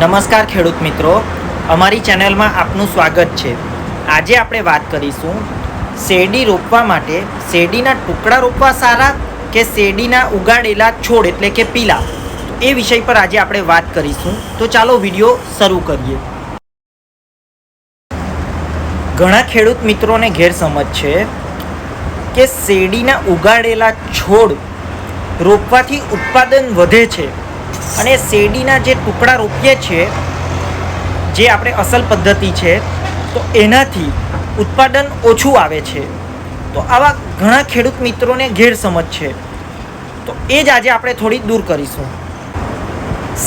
નમસ્કાર ખેડૂત મિત્રો. અમારી ચેનલમાં આપનું સ્વાગત છે. આજે આપણે વાત કરીશું શેરડી રોપવા માટે શેરડીના ટુકડા રોપવા સારા કે શેરડીના ઉગાડેલા છોડ એટલે કે પીલા? એ વિષય પર આજે આપણે વાત કરીશું. તો ચાલો વીડિયો શરૂ કરીએ. ઘણા ખેડૂત મિત્રોને ગેરસમજ છે કે શેરડીના ઉગાડેલા છોડ રોપવાથી ઉત્પાદન વધે છે. અને શેરડીના જે ટુકડા રોપીએ છીએ, જે આપણે અસલ પદ્ધતિ છે, તો એનાથી ઉત્પાદન ઓછું આવે છે. તો આવા ઘણા ખેડૂત મિત્રોને ગેરસમજ છે. તો એ જ આજે આપણે થોડી દૂર કરીશું.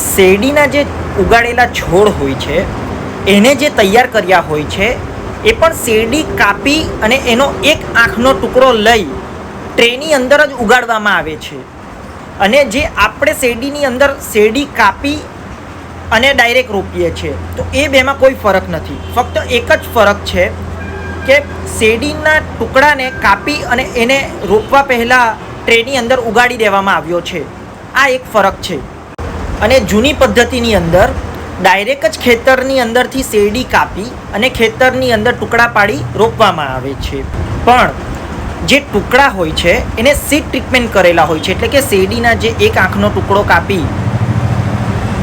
શેરડીના જે ઉગાડેલા છોડ હોય છે, એને જે તૈયાર કર્યા હોય છે, એ પણ શેરડી કાપી અને એનો એક આંખનો ટુકડો લઈ ટ્રેની અંદર જ ઉગાડવામાં આવે છે. અને જે આપણે શેરડીની અંદર શેરડી કાપી અને ડાયરેક્ટ રોપીએ છીએ. તો એ બેમાં કોઈ ફરક નથી. ફક્ત એક જ ફરક છે કે શેરડીના ટુકડાને કાપી અને એને રોપવા પહેલાં ટ્રેની અંદર ઉગાડી દેવામાં આવ્યો છે. આ એક ફરક છે. અને જૂની પદ્ધતિની અંદર ડાયરેક્ટ જ ખેતરની અંદરથી શેરડી કાપી અને ખેતરની અંદર ટુકડા પાડી રોપવામાં આવે છે. પણ જે ટુકડા હોય છે, એને સીડ ટ્રીટમેન્ટ કરેલા હોય છે. એટલે કે શેરડીના જે એક આંખનો ટુકડો કાપી,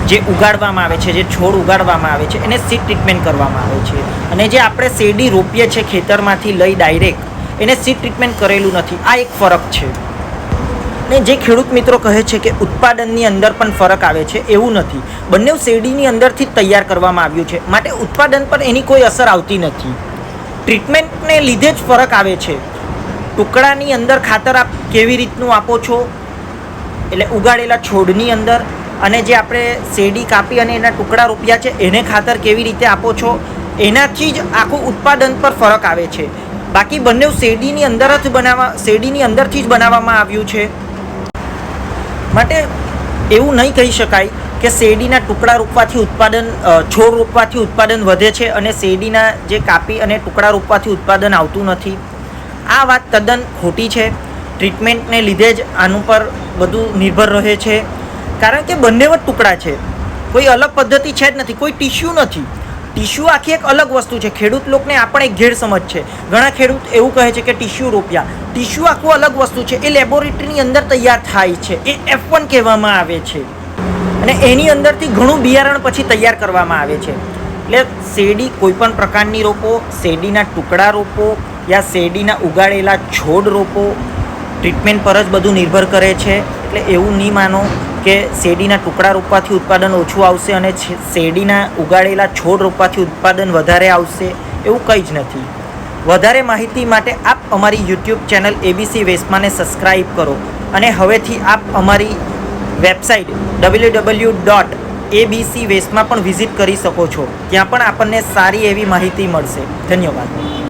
જે ઉગાડવામાં આવે છે, જે છોડ ઉગાડવામાં આવે છે, એને સીડ ટ્રીટમેન્ટ કરવામાં આવે છે. અને જે આપણે શેરડી રોપીએ છીએ ખેતરમાંથી લઈ ડાયરેક્ટ એને સીડ ટ્રીટમેન્ટ કરેલું નથી. આ એક ફરક છે. ને જે ખેડૂત મિત્રો કહે છે કે ઉત્પાદનની અંદર પણ ફરક આવે છે, એવું નથી. બંને શેરડીની અંદરથી તૈયાર કરવામાં આવ્યું છે. માટે ઉત્પાદન પર એની કોઈ અસર આવતી નથી. ટ્રીટમેન્ટને લીધે જ ફરક આવે છે. ટુકડાની અંદર ખાતર આપ કેવી રીતનું આપો છો? એટલે ઉગાડેલા છોડની અંદર અને જે આપણે શેરડી કાપી અને એના ટુકડા રોપ્યા છે, એને ખાતર કેવી રીતે આપો છો? એનાથી જ આખું ઉત્પાદન પર ફરક આવે છે. બાકી બંને શેરડીની અંદર જ બનાવવા શેરડીની અંદરથી જ બનાવવામાં આવ્યું છે. માટે એવું નહીં કહી શકાય કે શેરડીના ટુકડા રોપવાથી ઉત્પાદન છોડ રોપવાથી ઉત્પાદન વધે છે અને શેરડીના જે કાપી અને ટુકડા રોપવાથી ઉત્પાદન આવતું નથી. આ વાત તદ્દન ખોટી છે. ટ્રીટમેન્ટને લીધે જ આનું પર બધું નિર્ભર રહે છે. કારણ કે બંને જ ટુકડા છે. કોઈ અલગ પદ્ધતિ છે જ નથી, કોઈ ટીશ્યુ નથી. ટીશ્યુ આખી એક અલગ વસ્તુ છે. ખેડૂત લોકોને આ પણ એક ગેરસમજ છે. ઘણા ખેડૂત એવું કહે છે કે ટીશ્યુ રોપ્યા. ટીશ્યુ આખું અલગ વસ્તુ છે. એ લેબોરેટરીની અંદર તૈયાર થાય છે. એ એફ વન કહેવામાં આવે છે. અને એની અંદરથી ઘણું બિયારણ પછી તૈયાર કરવામાં આવે છે. એટલે શેરડી કોઈ પણ પ્રકારની રોપો, શેરડીના ટુકડા રોપો યા શેરડીના ઉગાડેલા છોડ રોપો ટ્રીટમેન્ટ પર જ બધું નિર્ભર કરે છે. એટલે એવું નહીં માનો કે શેરડીના ટુકડા રોપવાથી ઉત્પાદન ઓછું આવશે અને શેરડીના ઉગાડેલા છોડ રોપવાથી ઉત્પાદન વધારે આવશે એવું કંઈ જ નથી. વધારે માહિતી માટે આપ અમારી યુટ્યુબ ચેનલ એબીસી વેસ્માને સબસ્ક્રાઈબ કરો અને હવેથી આપ અમારી website W W dot ABC વેસ્ટમાં પણ વિઝિટ કરી શકો છો. ત્યાં પણ આપણને સારી એવી માહિતી મળશે. ધન્યવાદ.